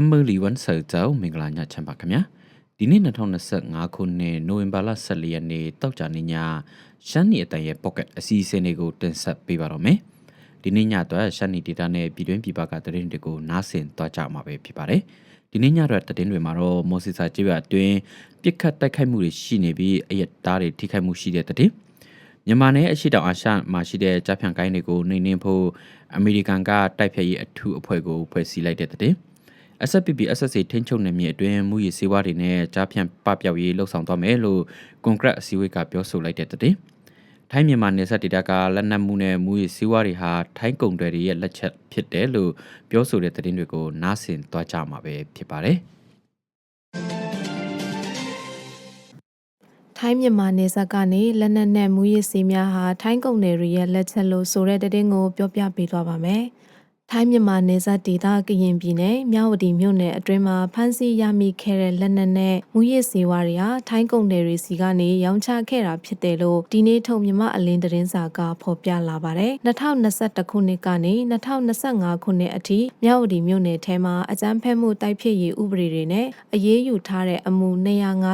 ခမ်ဘလီဝန်ဆာတောမင်္ဂလာညချမ်းပါခင်ဗျာဒီနေ့2025ခုနှစ်နိုဝင်ဘာလ14ရက်နေ့တောက်ကြနေ့ညရှမ်းနီအတန်ရဲ့ pocket အစီအစဉ်တွေကိုတင်ဆက်ပေးပါတော့မယ်ဒီနေ့ညတော့ရှမ်းနီ data နဲ့ပြည်တွင်းပြည်ပကသတင်းတွေကိုနားဆင်သွားကြမှာပဲဖြစ်ပါတယ်ဒီနေ့ညတော့သတင်းတွေမှာတော့မော်စီစာကျေးရွာအတွင်းပြစ်ခတ်တိုက်ခိုက်မှုတွေရှိနေပြီးအရက်သားတွေထိခိုက်မှုရှိတဲ့သတင်းမြန်မာနယ်အရှိတောင်အာရှမှာရှိတဲ့ကြားဖြန့်ကိုင်းတွေကိုနှိမ်နင်းဖို့အမေရိကန်ကတိုက်ဖြတ်ရေးအထူးအဖွဲ့ကိုဖွဲ့စည်းလိုက်တဲ့တဲ့ SFPP SSA ထိန်းချုပ်နယ်မြေအတွင်းမူရည်စေဝါတွေနဲ့ကြားဖြန့်ပပျောက်ရေးလှုပ်ဆောင်သွားမယ်လို့ကွန်ကရစ်အစည်းအဝေးကပြောဆိုလိုက်တဲ့တဲ့ထိုင်းမြန်မာနယ်စပ်ဒေသကလက်နက်မှုနဲ့မူရည်စေဝါတွေဟာထိုင်းကုန်တွေရဲ့လက်ချက်ဖြစ်တယ်လို့ပြောဆိုတဲ့သတင်းတွေကိုနားဆင်သွားကြမှာပဲဖြစ်ပါတယ်ထိုင်းမြန်မာနေဆက်ကနေလက်နက်နဲ့မူရစ်စီးများဟာထိုင်းကုန်နယ်တွေရဲ့လက်ချက်လို့ဆိုတဲ့တဲ့တင်ကိုပြောပြပေးသွားပါမယ်။ ထိုင်းမြန်မာနယ်စပ်ဒေသကရင်ပြည်နယ်မြဝတီမြို့နယ်အတွင်းမှာဖမ်းဆီးရမိခဲ့တဲ့လက်နက်နဲ့မူရစ်စေဝါတွေဟာထိုင်းကုန်နယ်တွေစီကနေရောင်းချခဲ့တာဖြစ်တယ်လို့ဒီနေ့ထုတ်မြမအလင်းသတင်းစာကဖော်ပြလာပါတယ်။2021ခုနှစ်ကနေ2025ခုနှစ်အထိမြဝတီမြို့နယ်ထဲမှာအကြမ်းဖက်မှုတိုက်ဖျက်ရေးဥပဒေတွေနဲ့အရေးယူထားတဲ့အမှု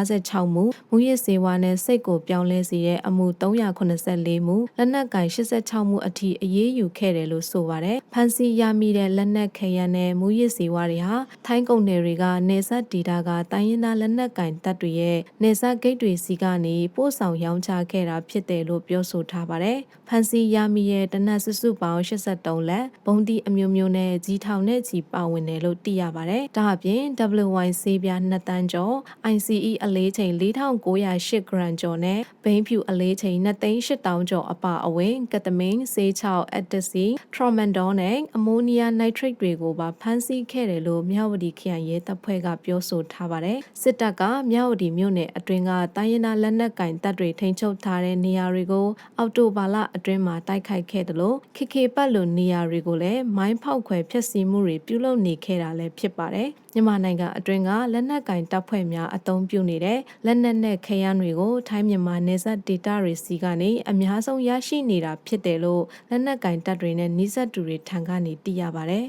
256မှုမူရစ်စေဝါနဲ့စိတ်ကိုပြောင်းလဲစေတဲ့အမှု384မှုလက်နက်ကင်86မှုအထိအရေးယူခဲ့တယ်လို့ဆိုပါတယ်။ဖမ်းဆီးရမိတဲ့လက်နက်ခဲယမ်းနဲ့မူရစ်စေဝါတွေဟာထိုင်းကုန်နယ်တွေကနေဆက်ဒေတာကတိုင်းရင်းသားလက်နက်ကင်တပ်တွေရဲ့နေဆက်ဂိတ်တွေစီကနေပို့ဆောင်ရောင်းချခဲ့တာဖြစ်တယ်လို့ပြောဆိုထားပါတယ်။ဖန်စီရမိရဲ့တနက်စုစုပေါင်း83လက်ဘုံတီအမျိုးမျိုးနဲ့ကြီးထောင်နဲ့ကြီးပါဝင်တယ်လို့သိရပါတယ်။ဒါအပြင် WY ဆေးပြား2တန်းကျော် ICE အလေးချိန်4908 gram ကျော်နဲ့ဘိန်းဖြူအလေးချိန်2,8000ကျော်အပါအဝင်ကတမင်းဆေး6 ecstasy tramadol နဲ့အမိုနီးယားနိုက်ထရိတ်တွေကိုပါဖမ်းဆီးခဲ့တယ်လို့မြဝတီခရိုင်ရဲတပ်ဖွဲ့ကပြောဆိုထားပါတယ်။စစ်တပ်ကမြဝတီမြို့နယ်အတွင်းကတိုင်းရင်းသားလက်နက်ကင်တပ်တွေထိန်းချုပ်ထားတဲ့နေရာတွေကိုအော်တိုဘာလအတွင်းမှာတိုက်ခိုက်ခဲ့တယ်လို့ခေခေပတ်လိုနေရာတွေကိုလည်းမိုင်းဖောက်ခွဲဖျက်ဆီးမှုတွေပြုလုပ်နေခဲ့တာလည်းဖြစ်ပါတယ်။မြန်မာနိုင်ငံအတွင်းကလက်နက်ကင်တပ်ဖွဲ့များအသုံးပြုနေတဲ့လက်နက်နဲ့ခဲယမ်းတွေကိုထိုင်းမြန်မာနယ်စပ်ဒေသတွေစီကနေအများဆုံးရရှိနေတာဖြစ်တယ်လို့လက်နက်ကင်တပ်တွေနဲ့နှိစက်တူတွေထံကနေသိရပါတယ်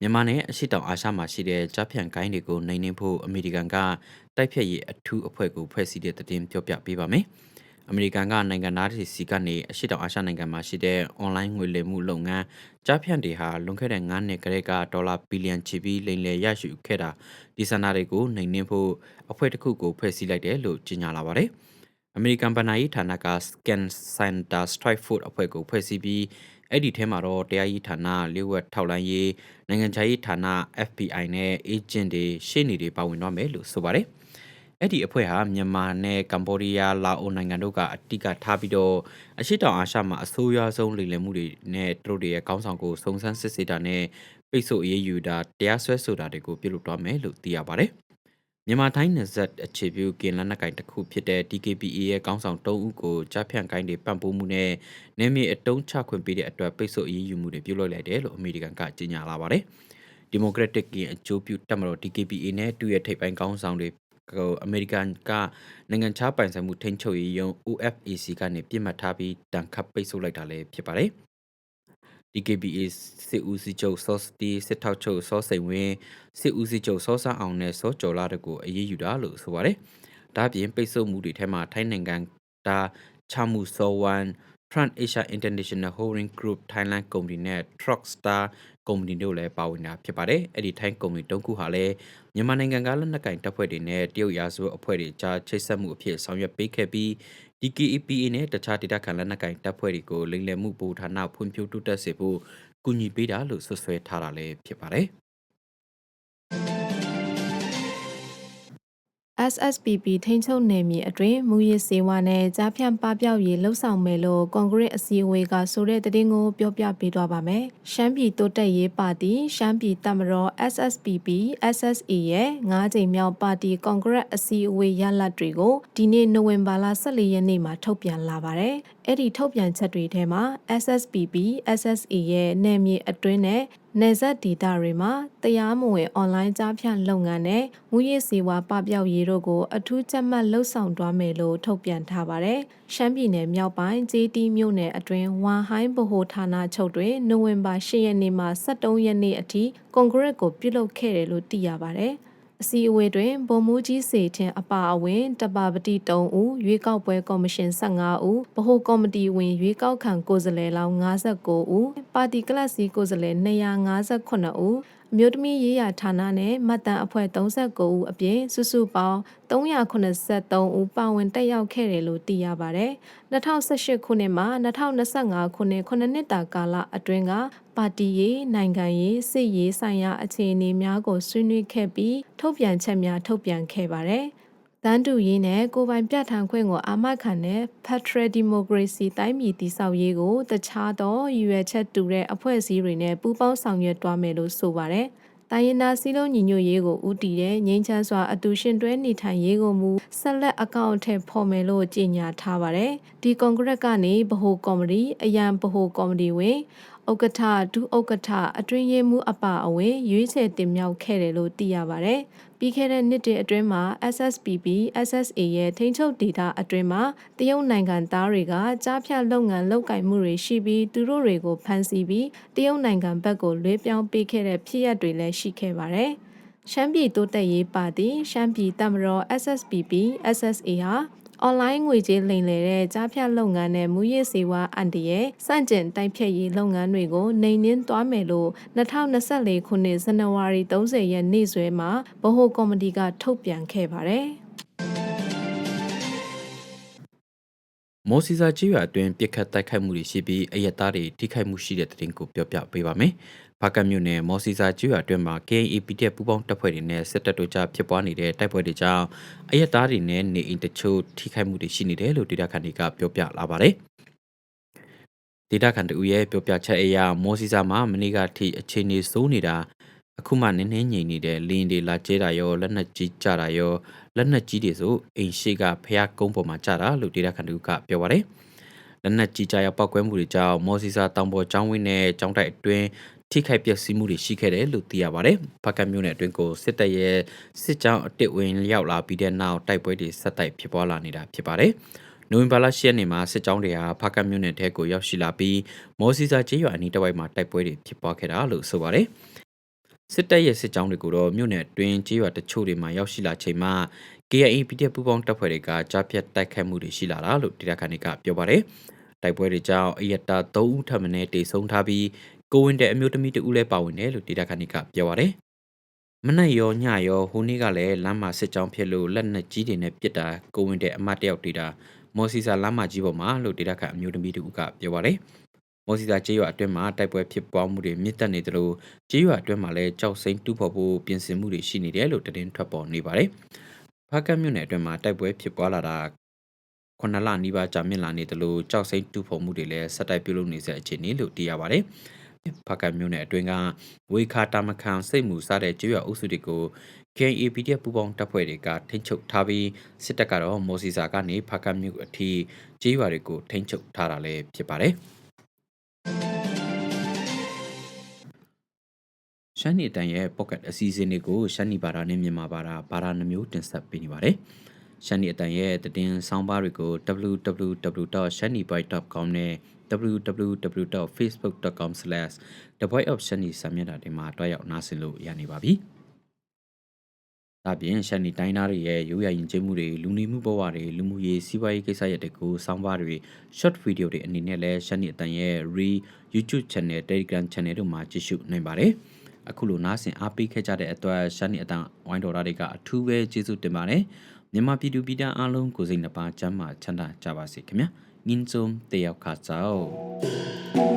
မြန်မာနဲ့အရှိတောင်အာရှမှာရှိတဲ့ကြားဖြန့်ကိုင်းတွေကိုနှိမ်နင်းဖို့အမေရိကန်ကတိုက်ဖြတ်ရေးအထူးအဖွဲ့ကိုဖွဲ့စည်းတဲ့သတင်းပြောပြပေးပါမယ်။အမေရိကန်ကနိုင်ငံသားတွေစီကနေအရှိတောင်အာရှနိုင်ငံမှာရှိတဲ့အွန်လိုင်းငွေလိမ်မှုလုပ်ငန်းကြားဖြန့်တွေဟာလွန်ခဲ့တဲ့9နှစ်ကလေးကဒေါ်လာဘီလီယံချီပြီးလိမ်လည်ရရှိခဲ့တာဒီစန္ဒတွေကိုနှိမ်နင်းဖို့အဖွဲ့တစ်ခုကိုဖွဲ့စည်းလိုက်တယ်လို့ကြေညာလာပါတယ်။ အမေရိကန်ဗဏ္ဍာရေးဌာနက Scan Center Strike Force အဖွဲ့ကိုဖွဲ့စည်းပြီးအဲ့ဒီထဲမှာတော့တရားရေးဌာနလျှို့ဝှက်ထောက်လှမ်းရေးနိုင်ငံခြားရေးဌာန FBI နဲ့ agent တွေရှေ့နေတွေပါဝင်တော့မယ်လို့ဆိုပါတယ်အဲ့ဒီအဖွဲ့ဟာမြန်မာနဲ့ကမ္ဘောဒီးယားလာအိုနိုင်ငံတို့ကအတိကထားပြီးတော့အရှိတောင်အာရှမှာအဆိုးရွားဆုံးလိမ်လည်မှုတွေနဲ့သူတို့တွေရဲ့ကောင်းဆောင်ကိုစုံစမ်းစစ်ဆေးတာနဲ့ပိတ်ဆို့အရေးယူတာတရားစွဲဆိုတာတွေကိုပြုလုပ်တော့မယ်လို့သိရပါတယ် မြန်မာတိုင်းနယ်စပ်အခြေပြုကင်လက်နက်ကင်တစ်ခုဖြစ်တဲ့ DKPA ရဲ့ကောင်းဆောင်၃ဦးကိုကြားဖြန့်ကိုင်းတွေပံ့ပိုးမှုနဲ့နယ်မြေအတုံးချခွင့်ပေးတဲ့အတွက်ပိတ်ဆို့အရေးယူမှုတွေပြုလုပ်လိုက်တယ်လို့အမေရိကန်ကကြေညာလာပါတယ်။ Democratic ကင်အကျိုးပြုတက်မတော် DKPA နဲ့တူရဲ့ထိပ်ပိုင်းကောင်းဆောင်တွေကိုအမေရိကန်ကနိုင်ငံခြားပိုင်ဆိုင်မှုထိန်းချုပ်ရေးယုံ OFAC ကနေပြစ်မှတ်ထားပြီးတန်ခတ်ပိတ်ဆို့လိုက်တာလည်းဖြစ်ပါတယ်။ DKBA စစ်ဦးစီးချုပ်စောစတီစစ်ထောက်ချုပ်စောစိန်ဝင်းစစ်ဦးစီးချုပ်စောဆန်းအောင်နဲ့စောကျော်လာတို့ကိုအရေးယူတာလို့ဆိုပါတယ်။ဒါ့အပြင်ပိတ်ဆို့မှုတွေထဲမှာထိုင်းနိုင်ငံတာချမှုစောဝမ် Trans Asia International Holding Group Thailand ကုမ္ပဏီနဲ့ Truckstar ကုမ္ပဏီတို့လည်းပါဝင်တာဖြစ်ပါတယ်။အဲ့ဒီထိုင်းကုမ္ပဏီတုံးခုဟာလည်းမြန်မာနိုင်ငံကလက်နက်ကင်တပ်ဖွဲ့တွေနဲ့တရုတ်ရာဇဝတ်အဖွဲ့တွေကြားချိတ်ဆက်မှုအဖြစ်ဆောင်ရွက်ပေးခဲ့ပြီး DKEPA နဲ့တခြားဒေသခံလက်နက်ကင်တပ်ဖွဲ့တွေကိုလိမ်လည်မှုဗိုလ်ဌာနဖွံ့ဖြိုးတိုးတက်စေဖို့ကူညီပေးတာလို့ဆွဆွဲထားတာလည်းဖြစ်ပါတယ်။ SSPP ထိန်းချုပ်နယ်မြေအတွင်းမူရစ်စေဝါနဲ့ကြားဖြန့်ပပျောက်ရေးလှုပ်ဆောင်မယ်လို့ကွန်ဂရက်အစည်းအဝေးကဆိုတဲ့သတင်းကိုပြောပြပေးသွားပါမယ်။ရှမ်းပြည်တိုးတက်ရေးပါတီရှမ်းပြည်တပ်မတော် SSPP SSA ရဲ့၅ကြိမ်မြောက်ပါတီကွန်ဂရက်အစည်းအဝေးရလဒ်တွေကိုဒီနေ့နိုဝင်ဘာလ14ရက်နေ့မှာထုတ်ပြန်လာပါတယ်။အဲ့ဒီထုတ်ပြန်ချက်တွေထဲမှာ SSPP SSA ရဲ့နယ်မြေအတွင်းနဲ့ နေဆက်ဒေတာတွေမှာတရားမဝင်အွန်လိုင်းကြားဖြန့်လုပ်ငန်းနဲ့မူရည်စီဝါပပျောက်ရေးတို့ကိုအထူးကြက်မှတ်လှုပ်ဆောင်သွားမယ်လို့ထုတ်ပြန်ထားပါတယ်။ရှမ်းပြည်နယ်မြောက်ပိုင်းကျေးတီးမြို့နယ်အတွင်းဝမ်ဟိုင်းဗဟိုဌာနချုပ်တွင်နိုဝင်ဘာ10ရက်နေ့မှ23ရက်နေ့အထိကွန်ဂရက်ကိုပြုလုပ်ခဲ့တယ်လို့သိရပါတယ်။ အစည်းအဝေးတွင်ဗိုလ်မှူးကြီးစေထင်အပါအဝင်တပါပတိ3ဦးရွေးကောက်ပွဲကော်မရှင်15ဦးဗဟိုကော်မတီဝင်ရွေးကောက်ခံကိုယ်စားလှယ်လောင်း59ဦးပါတီကလပ်စီကိုယ်စားလှယ်258ဦးအ မျိုးသမီးရေးရာဌာနနဲ့မှတ်တမ်းအဖွဲ့39ဦးအပြင်စုစုပေါင်း383ဦးပါဝင်တက်ရောက်ခဲ့တယ်လို့သိရပါဗျ။2018ခုနှစ်မှ2025ခုနှစ်ခုနှစ်တာကာလအတွင်းကပါတီရေးနိုင်ငံရေးစစ်ရေးဆိုင်ရာအခြေအနေများကိုဆွေးနွေးခဲ့ပြီးထုတ်ပြန်ချက်များထုတ်ပြန်ခဲ့ပါတယ်။ တန်းတူရေးနဲ့ကိုပိုင်ပြဋ္ဌာန်းခွင့်ကိုအာမခံတဲ့ Federal Democracy တိုင်းပြည်တည်ဆောက်ရေးကိုတခြားသောရည်ရွယ်ချက်တူတဲ့အဖွဲ့အစည်းတွေနဲ့ပူးပေါင်းဆောင်ရွက်သွားမယ်လို့ဆိုပါတယ်။တိုင်းရင်းသားစည်းလုံးညီညွတ်ရေးကိုဦးတည်တဲ့ငြိမ်းချမ်းစွာအတူရှင်တွဲနေထိုင်ရေးကိုမူဆက်လက်အကောင့်ထဲဖော်မယ်လို့ကြေညာထားပါတယ်။ဒီကွန်ဂရက်ကနေဗဟိုကော်မတီအရန်ဗဟိုကော်မတီဝင် ဥက္ကဋ္ဌဒုဥက္ကဋ္ဌအတွင်းရေးမှူးအပါအဝင်ရွေးချယ်တင်မြှောက်ခဲ့တယ်လို့သိရပါဗျ။ပြီးခဲ့တဲ့နှစ်တည်းအတွင်းမှာ SSPP SSA ရဲ့ထိန်းချုပ်ဒေတာအတွင်းမှာတရုတ်နိုင်ငံသားတွေကကြားဖြတ်လုပ်ငန်းလုပ်ကင်မှုတွေရှိပြီးသူတို့တွေကိုဖမ်းဆီးပြီးတရုတ်နိုင်ငံဘက်ကိုလွှဲပြောင်းပေးခဲ့တဲ့ဖြစ်ရပ်တွေလည်းရှိခဲ့ပါတယ်။ရှမ်းပြည်တိုးတက်ရေးပါတီရှမ်းပြည်တမတော် SSPP SSA ဟာ အွန်လိုင်းငွေကြေးလိမ်လည်တဲ့ကြားဖြတ်လုပ်ငန်းနဲ့မူရစ်စေဝါအန်တရဲ့စန့်ကျင်တိုက်ဖြတ်ရေးလုပ်ငန်းတွေကိုနှိမ်နင်းသွားမယ်လို့2024ခုနှစ်ဇန်နဝါရီ30ရက်နေ့စွဲမှာဗဟိုကော်မတီကထုတ်ပြန်ခဲ့ပါတယ်။ မော်စီစာကြီးရွာအတွင်းပြစ်ခတ်တိုက်ခိုက်မှုတွေရှိပြီးအရက်သားတွေထိခိုက်မှုရှိတဲ့တဲ့တင်ကိုပြောပြပေးပါမယ်။ဖားကတ်မြို့နယ်မော်စီစာကြီးရွာအတွင်းမှာ KAP တဲ့ပူးပေါင်းတပ်ဖွဲ့တွေနဲ့စစ်တပ်တို့ကြားဖြစ်ပွားနေတဲ့တိုက်ပွဲတွေကြောင့်အရက်သားတွေနဲ့နေအိမ်တချို့ထိခိုက်မှုတွေရှိနေတယ်လို့ဒေတာခန်တွေကပြောပြလာပါတယ်။ဒေတာခန်တူရဲ့ပြောပြချက်အရမော်စီစာမှာမနေ့ကထိအခြေအနေစိုးနေတာ အခုမှနည်းနည်းငြိမ်နေတဲ့လင်းတွေလာကျဲတာရောလက်နက်ကြီးကြတာရောလက်နက်ကြီးတွေဆိုအိမ်ရှိကဖျားကုန်းပေါ်မှာကြတာလို့ဒေတာခန်တူကပြောပါတယ်လက်နက်ကြီးကြရောက်ပောက်ကွဲမှုတွေကြောင့်မော်စီစာတောင်ပေါ်ကျောင်းဝင်းနဲ့ကျောင်းတိုက်အတွင်းထိခိုက်ပျက်စီးမှုတွေရှိခဲ့တယ်လို့သိရပါတယ်။ဖကတ်မြို့နယ်အတွင်းကိုစစ်တပ်ရဲ့စစ်ကြောင်းအတစ်ဝင်ရောက်လာပြီးတဲ့နောက်တိုက်ပွဲတွေဆက်တိုက်ဖြစ်ပွားလာနေတာဖြစ်ပါတယ်။နိုဝင်ဘာလ10ရက်နေ့မှာစစ်ကြောင်းတွေဟာဖကတ်မြို့နယ်ထဲကိုရောက်ရှိလာပြီးမော်စီစာကျေးရွာအနီးတစ်ဝိုက်မှာတိုက်ပွဲတွေဖြစ်ပွားခဲ့တာလို့ဆိုပါတယ်။ စစ်တပ်ရဲ့စစ်ကြောင်းတွေကိုတော့မြို့နယ်အတွင်းကြေးရွာတချို့တွေမှာရောက်ရှိလာချိန်မှာ KIA PDF ပူးပေါင်းတပ်ဖွဲ့တွေကကြားဖြတ်တိုက်ခိုက်မှုတွေရှိလာတာလို့ဒေသခံတွေကပြောပါတယ်။တိုက်ပွဲတွေကြောင့်အယက်တာ3ဦးထပ်မံတေဆုံးထားပြီးကိုဝင်တဲ့အမျိုးသမီးတဦးလည်းပါဝင်တယ်လို့ဒေသခံတွေကပြောပါတယ်။မနက်ရောညရောဟိုနေ့ကလည်းလမ်းမှာစစ်ကြောင်းဖြစ်လို့လက်နက်ကြီးတွေနဲ့ပစ်တာကိုဝင်တဲ့အမတ်တယောက်တေတာမော်စီစာလမ်းမကြီးပေါ်မှာလို့ဒေသခံအမျိုးသမီးတဦးကပြောပါတယ်။ မော်စီစာကျေးရွာအတွင်းမှာတိုက်ပွဲဖြစ်ပွားမှုတွေမြင့်တက်နေသလိုကျေးရွာအတွင်းမှာလည်းကြောက်စိမ့်တူဖို့ဖို့ပြင်ဆင်မှုတွေရှိနေတယ်လို့သတင်းထွက်ပေါ်နေပါတယ်။ဖားကတ်မြို့နယ်အတွင်းမှာတိုက်ပွဲဖြစ်ပွားလာတာခုနလနီးပါးကြာမြင့်လာနေသလိုကြောက်စိမ့်တူဖို့မှုတွေလည်းဆက်တိုက်ပြုလုပ်နေစေအခြေအနေလို့သိရပါတယ်။ဖားကတ်မြို့နယ်အတွင်းကဝေခါတာမခန်စိတ်မှုစားတဲ့ကျေးရွာအုပ်စုတွေကို KAPDF ပူးပေါင်းတပ်ဖွဲ့တွေကထိန်းချုပ်ထားပြီးစစ်တပ်ကတော့မော်စီစာကနေဖားကတ်မြို့အထိကျေးရွာတွေကိုထိန်းချုပ်ထားတာလည်းဖြစ်ပါတယ်။ ရှမ်းနီတန်ရဲ့ pocket အစီအစဉ်တွေကိုရှမ်းနီဘာသာနဲ့မြန်မာဘာသာဘာသာနှမျိုးတင်ဆက်ပေးနေပါတယ်။ရှမ်းနီအတန်ရဲ့တည်င်းဆောင်းပါးတွေကို www.shanibyte.com နဲ့ www.facebook.com/thevoiceofshani စာမျက်နှာတွေမှာတွားရောက်နားဆင်လို့ရနေပါပြီ။ဒါပြင်ရှန်နီတိုင်းသားတွေရဲ့ရိုးရာရင်ကျေးမှုတွေလူနေမှုဘဝတွေလူမှုရေးစီးပွားရေးကိစ္စရပ်တွေကိုစောင်းပါးတွေ short video တွေအနေနဲ့လည်းရှန်နီအတန်ရဲ့ re YouTube channel Telegram channel တို့မှာကြည့်ရှုနိုင်ပါတယ်။ အခုလိုနားဆင်အားပေးခဲ့ကြတဲ့အတွက်ရှမ်းနီအတန်ဝိုင်းတော်သားတွေကအထူးပဲကျေးဇူးတင်ပါတယ်မြန်မာပြည်သူပြည်သားအားလုံးကိုစိတ်နှပါချမ်းသာချမ်းသာကြပါစေခင်ဗျာငင်းစုံတယောက်ခါစော